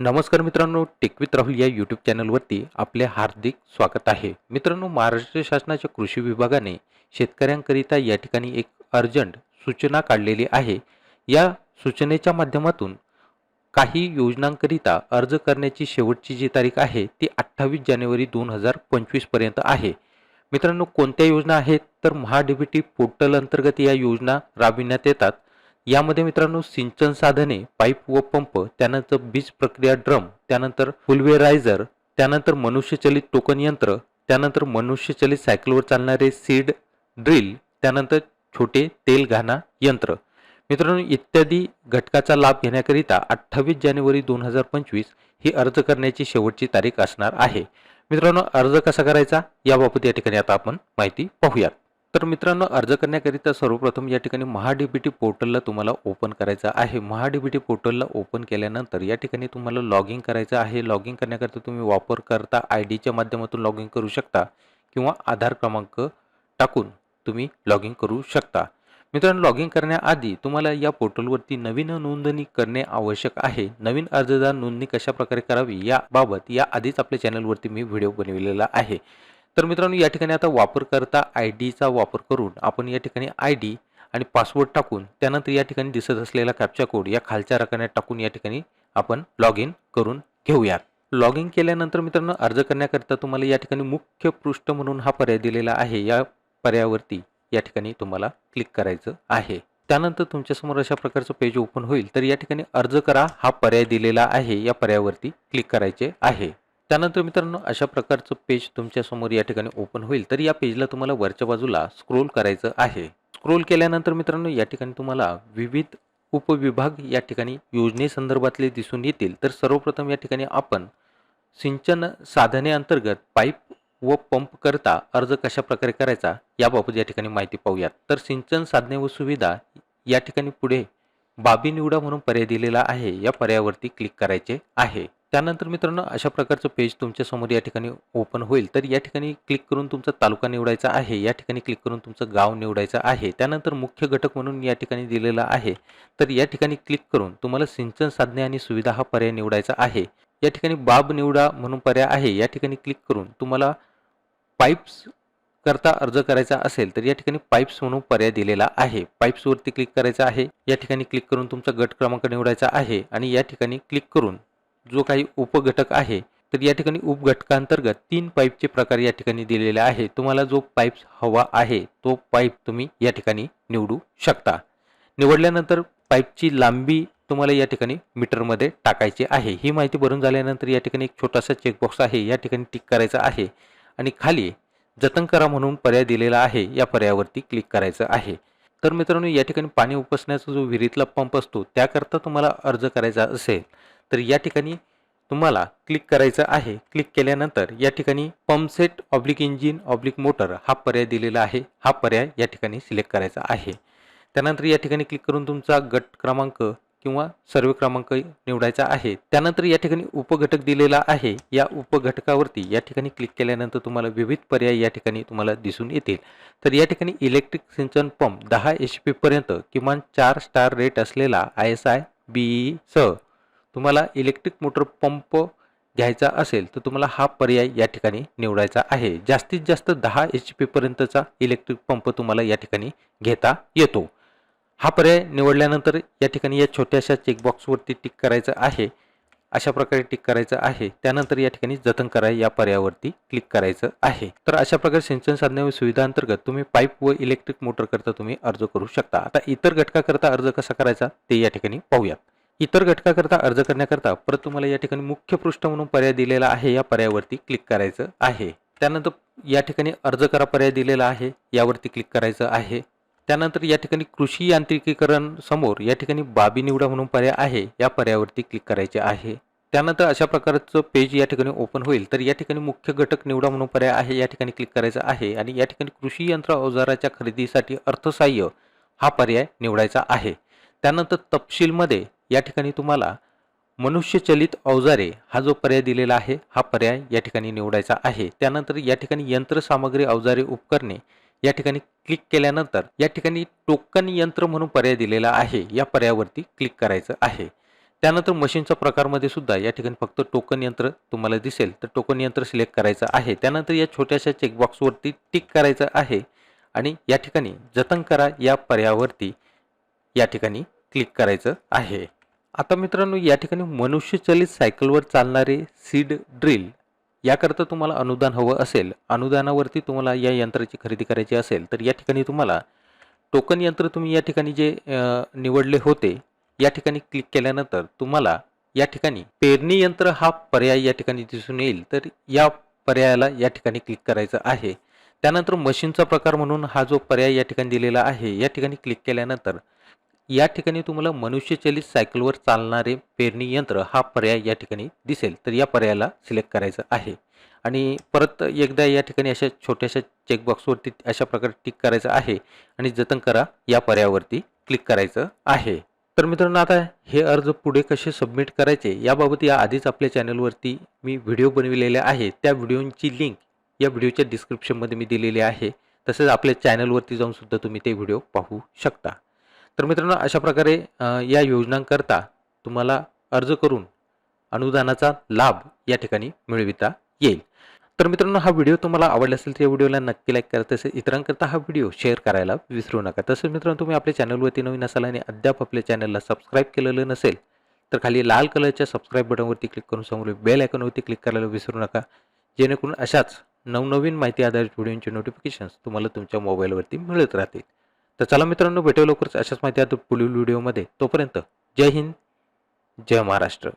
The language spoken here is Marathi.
नमस्कार मित्रांनो टेकवित राहुल या यूट्यूब चॅनलवरती आपले हार्दिक स्वागत आहे. मित्रांनो महाराष्ट्र शासनाच्या कृषी विभागाने शेतकऱ्यांकरिता या ठिकाणी एक अर्जंट सूचना काढलेली आहे. या सूचनेच्या माध्यमातून काही योजनांकरिता अर्ज करण्याची शेवटची जी तारीख आहे ती अठ्ठावीस जानेवारी दोन हजार पंचवीसपर्यंत आहे. मित्रांनो कोणत्या योजना आहेत? तर महाडीबीटी पोर्टल अंतर्गत या योजना राबविण्यात येतात. यामध्ये मित्रांनो सिंचन साधने पाईप व पंप त्यानंतर बीज प्रक्रिया ड्रम त्यानंतर फुलवेरायझर त्यानंतर मनुष्यचलित टोकन यंत्र त्यानंतर मनुष्यचलित सायकलवर चालणारे सीड ड्रिल त्यानंतर छोटे तेल घाणा यंत्र. मित्रांनो इत्यादी घटकाचा लाभ घेण्याकरिता अठ्ठावीस जानेवारी दोन हजार पंचवीस ही अर्ज करण्याची शेवटची तारीख असणार आहे. मित्रांनो अर्ज कसा करायचा? याबाबत या ठिकाणी आता आपण माहिती पाहूयात. तर मित्रांनो अर्ज करण्याकरिता सर्वप्रथम या ठिकाणी महाडीबीटी पोर्टलला तुम्हाला ओपन करायचं आहे. महाडीबीटी पोर्टलला ओपन केल्यानंतर या ठिकाणी तुम्हाला लॉग इन करायचं आहे. लॉग इन करण्याकरिता तुम्ही वापरकर्ता आय डीच्या माध्यमातून लॉग इन करू शकता किंवा आधार क्रमांक टाकून तुम्ही लॉग इन करू शकता. मित्रांनो लॉग इन करण्याआधी तुम्हाला या पोर्टलवरती नवीन नोंदणी करणे आवश्यक आहे. नवीन अर्जदार नोंदणी कशा प्रकारे करावी याबाबत या आधीच आपल्या चॅनलवरती मी व्हिडिओ बनविलेला आहे. तर मित्रांनो या ठिकाणी आता वापरकर्ता आय डीचा वापर करून आपण या ठिकाणी आय डी आणि पासवर्ड टाकून त्यानंतर या ठिकाणी दिसत असलेला कॅप्चा कोड या खालच्या रकान्यात टाकून या ठिकाणी आपण लॉग इन करून घेऊयात. लॉग इन केल्यानंतर मित्रांनो अर्ज करण्याकरिता तुम्हाला या ठिकाणी मुख्य पृष्ठ म्हणून हा पर्याय दिलेला आहे. या पर्यायावरती या ठिकाणी तुम्हाला क्लिक करायचं आहे. त्यानंतर तुमच्यासमोर अशा प्रकारचं पेज ओपन होईल. तर या ठिकाणी अर्ज करा हा पर्याय दिलेला आहे. या पर्यायावरती क्लिक करायचे आहे. त्यानंतर मित्रांनो अशा प्रकारचं पेज तुमच्यासमोर या ठिकाणी ओपन होईल. तर या पेजला तुम्हाला वरच्या बाजूला स्क्रोल करायचं आहे. स्क्रोल केल्यानंतर मित्रांनो या ठिकाणी तुम्हाला विविध उपविभाग या ठिकाणी योजनेसंदर्भातले दिसून येतील. तर सर्वप्रथम या ठिकाणी आपण सिंचन साधने अंतर्गत पाईप व पंप करता अर्ज कशा प्रकारे करायचा याबाबत या ठिकाणी माहिती पाहूयात. तर सिंचन साधने व सुविधा या ठिकाणी पुढे बाबी निवडा म्हणून पर्याय दिलेला आहे. या पर्यायावरती क्लिक करायचे आहे. त्यानंतर मित्रांनो अशा प्रकारचं पेज तुमच्यासमोर या ठिकाणी ओपन होईल तर या ठिकाणी क्लिक करून तुमचा तालुका निवडायचा आहे या ठिकाणी क्लिक करून तुमचं गाव निवडायचं आहे त्यानंतर मुख्य घटक म्हणून या ठिकाणी दिलेला आहे तर या ठिकाणी क्लिक करून तुम्हाला सिंचन साधने आणि सुविधा हा पर्याय निवडायचा आहे या ठिकाणी बाब निवडा म्हणून पर्याय आहे या ठिकाणी क्लिक करून तुम्हाला पाईप्स करता अर्ज करायचा असेल तर या ठिकाणी पाईप्स म्हणून पर्याय दिलेला आहे पाईप्सवरती क्लिक करायचं आहे या ठिकाणी क्लिक करून तुमचा गट क्रमांक निवडायचा आहे आणि या ठिकाणी क्लिक करून जो काही उपघटक आहे तर या ठिकाणी उपघटकांतर्गत तीन पाईपचे प्रकार या ठिकाणी दिलेले आहे. तुम्हाला जो पाईप हवा आहे तो पाईप तुम्ही या ठिकाणी निवडू शकता. निवडल्यानंतर पाईपची लांबी तुम्हाला या ठिकाणी मीटरमध्ये टाकायची आहे. ही माहिती भरून झाल्यानंतर या ठिकाणी एक छोटासा चेकबॉक्स आहे. या ठिकाणी टिक करायचा आहे आणि खाली जतन करा म्हणून पर्याय दिलेला आहे. या पर्यायावरती क्लिक करायचं आहे. तर मित्रांनो या ठिकाणी पाणी उपसण्याचा जो विहिरीतला पंप असतो त्याकरता तुम्हाला अर्ज करायचा असेल तर या ठिकाणी तुम्हाला क्लिक करायचं आहे. क्लिक केल्यानंतर या ठिकाणी pump set oblique engine oblique motor हा पर्याय दिलेला आहे. हा पर्याय या ठिकाणी सिलेक्ट करायचा आहे. त्यानंतर या ठिकाणी क्लिक करून तुमचा गट क्रमांक किंवा सर्वे क्रमांक निवडायचा आहे. त्यानंतर या ठिकाणी उपघटक दिलेला आहे. या उपघटकावरती या ठिकाणी क्लिक केल्यानंतर तुम्हाला विविध पर्याय या ठिकाणी तुम्हाला दिसून येतील. तर या ठिकाणी इलेक्ट्रिक सिंचन पंप दहा एच पीपर्यंत किमान चार स्टार रेट असलेला आय एस आय बी सह तुम्हाला इलेक्ट्रिक मोटर पंप घ्यायचा असेल तर तुम्हाला हा पर्याय या ठिकाणी निवडायचा आहे. जास्तीत जास्त दहा एच पीपर्यंतचा इलेक्ट्रिक पंप तुम्हाला या ठिकाणी घेता येतो. हा पर्याय निवडल्यानंतर या ठिकाणी या छोट्याशा चेकबॉक्सवरती टिक करायचं आहे. अशा प्रकारे टिक करायचं आहे. त्यानंतर या ठिकाणी जतन करा या पर्यायावरती क्लिक करायचं आहे. तर अशा प्रकारे सिंचन साधने व सुविधाअंतर्गत तुम्ही पाईप व इलेक्ट्रिक मोटरकरता तुम्ही अर्ज करू शकता. आता इतर घटकाकरता अर्ज कसा करायचा ते या ठिकाणी पाहूयात. इतर घटकाकरता अर्ज करण्याकरता परत तुम्हाला या ठिकाणी मुख्य पृष्ठ म्हणून पर्याय दिलेला आहे या पर्यायावरती क्लिक करायचं आहे. त्यानंतर या ठिकाणी अर्ज करा पर्याय दिलेला आहे यावरती क्लिक करायचं आहे. त्यानंतर या ठिकाणी कृषी यांत्रिकीकरण समोर या ठिकाणी बाबी निवडा म्हणून पर्याय आहे या पर्यायावरती क्लिक करायचे आहे. त्यानंतर अशा प्रकारचं पेज या ठिकाणी ओपन होईल तर या ठिकाणी मुख्य घटक निवडा म्हणून पर्याय आहे या ठिकाणी क्लिक करायचं आहे आणि या ठिकाणी कृषी यंत्र अवजाराच्या खरेदीसाठी अर्थसहाय्य हा पर्याय निवडायचा आहे. त्यानंतर तपशीलमध्ये या ठिकाणी तुम्हाला मनुष्यचलित अवजारे हा जो पर्याय दिलेला आहे हा पर्याय या ठिकाणी निवडायचा आहे. त्यानंतर या ठिकाणी यंत्रसामग्री अवजारे उपकरणे या ठिकाणी क्लिक केल्यानंतर या ठिकाणी टोकन यंत्र म्हणून पर्याय दिलेला आहे. या पर्यायावरती क्लिक करायचं आहे. त्यानंतर मशीनच्या प्रकारमध्ये सुद्धा या ठिकाणी फक्त टोकन यंत्र तुम्हाला दिसेल. तर टोकन यंत्र सिलेक्ट करायचं आहे. त्यानंतर या छोट्याशा चेकबॉक्सवरती टिक करायचं आहे आणि या ठिकाणी जतन करा या पर्यायावरती या ठिकाणी क्लिक करायचं आहे. आता मित्रांनो या ठिकाणी मनुष्यचलित सायकलवर चालणारे सीड ड्रिल याकरता तुम्हाला अनुदान हवं असेल अनुदानावरती तुम्हाला या यंत्राची खरेदी करायची असेल तर या ठिकाणी तुम्हाला टोकन यंत्र तुम्ही या ठिकाणी जे निवडले होते या ठिकाणी क्लिक केल्यानंतर तुम्हाला या ठिकाणी पेरणी यंत्र हा पर्याय या ठिकाणी दिसून येईल. तर या पर्यायाला या ठिकाणी क्लिक करायचं आहे. त्यानंतर मशीनचा प्रकार म्हणून हा जो पर्याय या ठिकाणी दिलेला आहे या ठिकाणी क्लिक केल्यानंतर या ठिकाणी तुम्हाला मनुष्यचलित सायकलवर चालणारे पेरणी यंत्र हा पर्याय या ठिकाणी दिसेल. तर या पर्यायाला सिलेक्ट करायचं आहे. आणि परत एकदा या ठिकाणी अशा छोट्याशा चेकबॉक्सवरती अशा प्रकारे टिक करायचं आहे आणि जतन करा. या पर्यायावरती क्लिक करायचं आहे. तर मित्रांनो आता हे अर्ज पुढे कसे सबमिट करायचे याबाबत या आधीच आपल्या चॅनलवरती मी व्हिडिओ बनविलेले आहे. त्या व्हिडिओची लिंक या व्हिडिओच्या डिस्क्रिप्शनमध्ये मी दिलेली आहे. तसेच आपल्या चॅनलवरती जाऊनसुद्धा तुम्ही ते व्हिडिओ पाहू शकता. तर मित्रांनो अशा प्रकारे या योजनांकरता तुम्हाला अर्ज करून अनुदानाचा लाभ या ठिकाणी मिळविता येईल. तर मित्रांनो हा व्हिडिओ तुम्हाला आवडला असेल तर या व्हिडिओला नक्की लाईक करा. तसेच इतरांकरता हा व्हिडिओ शेअर करायला विसरू नका. तसेच मित्रांनो तुम्ही आपल्या चॅनलवरती नवीन असाल आणि अद्याप आपल्या चॅनलला सबस्क्राईब केलेलं नसेल तर खाली लाल कलरच्या सबस्क्राईब बटनवरती क्लिक करून समोर बेल आयकॉनवरती क्लिक करायला विसरू नका. जेणेकरून अशाच नवनवीन माहिती आधारित व्हिडिओंचे नोटिफिकेशन्स तुम्हाला तुमच्या मोबाईलवरती मिळत राहतील. तर चला मित्रांनो भेटू लवकरच अशाच माहिती आधारित पुढील व्हिडिओमध्ये. तोपर्यंत जय हिंद जय महाराष्ट्र.